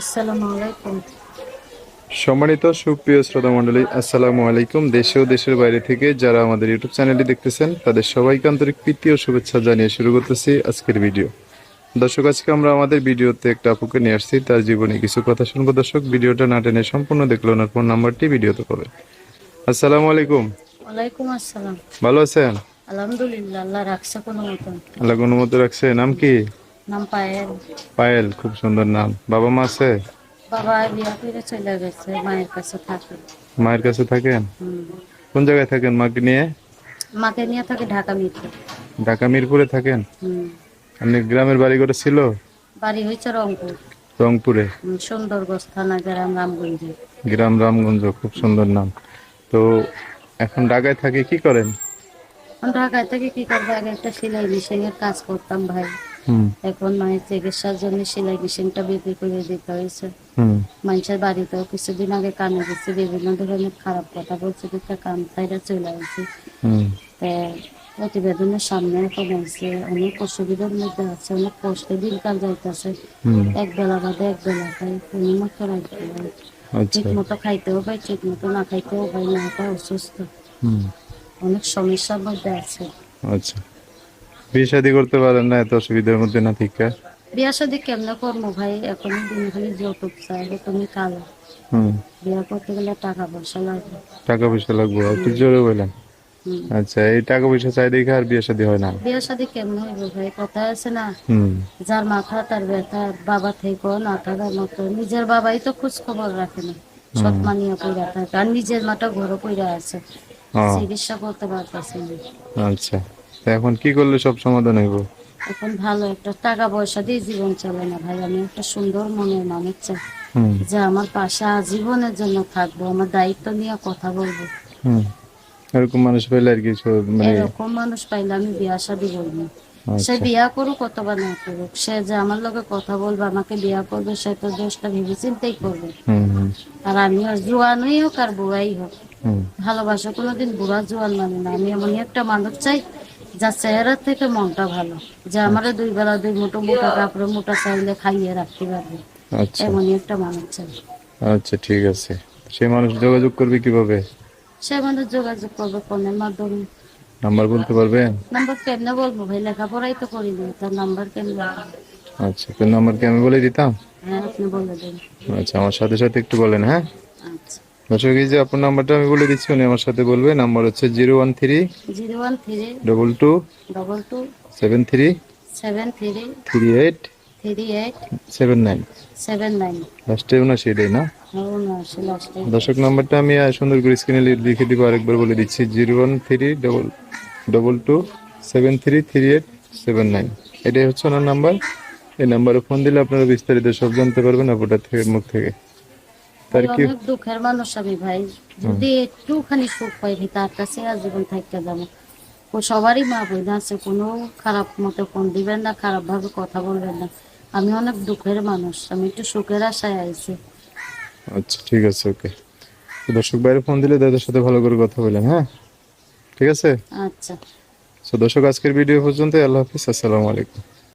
আসসালামু আলাইকুম। সম্মানিত সুপ্রিয় শ্রোতা মণ্ডলী আসসালামু আলাইকুম। দেশে ও দেশের বাইরে থেকে যারা আমাদের ইউটিউব চ্যানেলটি দেখতেছেন তাদের সবাইকে আন্তরিক প্রীতি ও শুভেচ্ছা জানিয়ে শুরু করতেছি আজকের ভিডিও। দর্শক আজকে আমরা আমাদের ভিডিওতে একটা আপুকে নিয়ে আসছি। তার জীবনে কিছু কথা শুনব। দর্শক ভিডিওটা না টেনে সম্পূর্ণ দেখল ওনার ফোন নাম্বারটি ভিডিওতে পাবে আসসালামু আলাইকুম। ওয়ালাইকুম আসসালাম। ভালো আছেন? আলহামদুলিল্লাহ আল্লাহ রাখছে কোনো মতন। আল্লাহ কোনো মতো রাখছে। নাম কি? নাম পায়েল। পায়েল খুব সুন্দর নাম। বাবা মা আছে? বাবা বিয়া করে চলে গেছে মায়ের কাছে থাকে। মায়ের কাছে থাকেন? কোন জায়গায় থাকেন মাকে নিয়ে? মাকে নিয়ে থাকে ঢাকা মিত্র ঢাকা মিরপুরে থাকেন? আপনি গ্রামের বাড়ি করে ছিল? বাড়ি হয়েছে রংপুর। রংপুরে। সুন্দরগঞ্জ থানা গ্রাম রামগঞ্জে। গ্রাম রামগঞ্জ খুব সুন্দর নাম। তো এখন ঢাকায় থাকে কি করেন? ঢাকায় থেকে কি করব? আগে একটা সেলাই মেশিনের কাজ করতাম ভাই। এখন মায়ের চিকিৎসার জন্য সেলাই মেশিনটা বিক্রি করে দিতে হয়েছে। মানুষের বাড়িতেও কিছুদিন আগে কানে গেছে বিভিন্ন ধরনের খারাপ কথা বলছে দিকে কান সাইডে চলে আসছে। প্রতিবেদনের সামনে কমাইছে অনেক অসুবিধার মধ্যে আছে অনেক কষ্টে দিনকাল যাইতেছে। এক বেলা বাদে এক বেলা খাই কোনো মতো রাখতে আচ্ছা। ঠিক মতো খাইতেও পাই ঠিক মতো না খাইতেও পাই না অসুস্থ। হুম। অনেক সমস্যার মধ্যে আছে। আচ্ছা। বিয়ে শাদি করতে পারেন না এত অসুবিধার মধ্যে না ঠিক বিয়া শাদি কেমনে করব ভাই? এখন দিন খালি যৌতুক চাই তুমি কালো হুম। বিয়া করতে গেলে টাকা পয়সা লাগবে। টাকা পয়সা লাগবে একটু জোরে আচ্ছা এই টাকা পয়সা চাই দেখে আর বিয়ে শাদি হয় না? বিয়া শাদি কেমনে হইব ভাই? কথা আছে না? যার মাথা তার ব্যথা বাবা থেকে না থাকার মতো নিজের বাবাই তো খোঁজ খবর রাখে না। সৎ মানিয়া পইরা থাকে আর নিজের মাটা ঘরে পইরা আছে। চিকিৎসা করতে পারতেছে না। আচ্ছা। এখন কি করলে সব সমাধান হইব? এখন ভালো একটা টাকা পয়সা দিয়ে জীবন চলে না ভাই। আমি একটা সুন্দর মনের মানুষ চাই। যে আমার পাশে আজীবনের জন্য থাকব আমার দায়িত্ব নিয়ে কথা বলব। এরকম মানুষ পেলে আর কিছু মানে এরকম মানুষ পাইলে আমি বিয়া শাদি বলব সে আচ্ছা। বিয়া করুক অথবা না করুক সে যে আমার লগে কথা বলবে আমাকে বিয়া করবে সে তো দোষটা ভেবে চিন্তাই করবে। আর আমি আর জোয়ানই হোক আর বুড়াই হোক ভালোবাসা কোনোদিন বুড়া জোয়ান মানে না। আমি এমনই একটা মানুষ চাই যার চেহারা থেকে মনটা ভালো। যে আমার দুই বেলা দুই মুঠো মোটা কাপড়ে মোটা চাইলে খাইয়ে রাখতে পারবে। আচ্ছা। এমনই একটা মানুষ চাই আচ্ছা ঠিক আছে। সেই মানুষ যোগাযোগ করবে কীভাবে? সে মানুষ যোগাযোগ করবে ফোনের মাধ্যমে। নাম্বার বলতে পারবেন নাম্বার কেমনে বলব ভাই? লেখাপড়াই তো করি করিনি তার নাম্বার কেমনে আচ্ছা তো নাম্বার কি আমি বলে দিতাম? হ্যাঁ আপনি বলে দেন। আচ্ছা আমার সাথে সাথে একটু বলেন হ্যাঁ? দর্শক এই যে আপনার নাম্বারটা আমি বলে দিচ্ছি উনি আমার সাথে বলবে। নাম্বার হচ্ছে zero one three zero one three double two double two seven three seven three three eight three eight seven nine. Seven nine. লাস্টে ওনার সেটাই না? দর্শক নাম্বারটা আমি সুন্দর করে স্ক্রিনে লিখে দিব আরেকবার বলে দিচ্ছি। Zero one three double double two seven three three eight seven nine. এটাই হচ্ছে ওনার নাম্বার। এই নাম্বারে ফোন দিলে আপনারা বিস্তারিত সব জানতে পারবেন আপনার থেকে মুখ থেকে। তার কি? দুঃখের মানুষ আমি ভাই। যদি একটুখানি সুখ পাই তার কাছে আজীবন থাকতে যাব। ও সবারই মা বোন আছে কোনো খারাপ মতো ফোন দিবেন না খারাপ ভাবে কথা বলবেন না। আমি অনেক দুঃখের মানুষ আমি একটু সুখের আশায় আইছি। আচ্ছা ঠিক আছে ওকে। দর্শক বাইরে ফোন দিলে তাদের সাথে ভালো করে কথা বলেন হ্যাঁ? ঠিক আছে? আচ্ছা। তো দর্শক আজকের ভিডিও পর্যন্ত আল্লাহ হাফিজ আসসালামু আলাইকুম।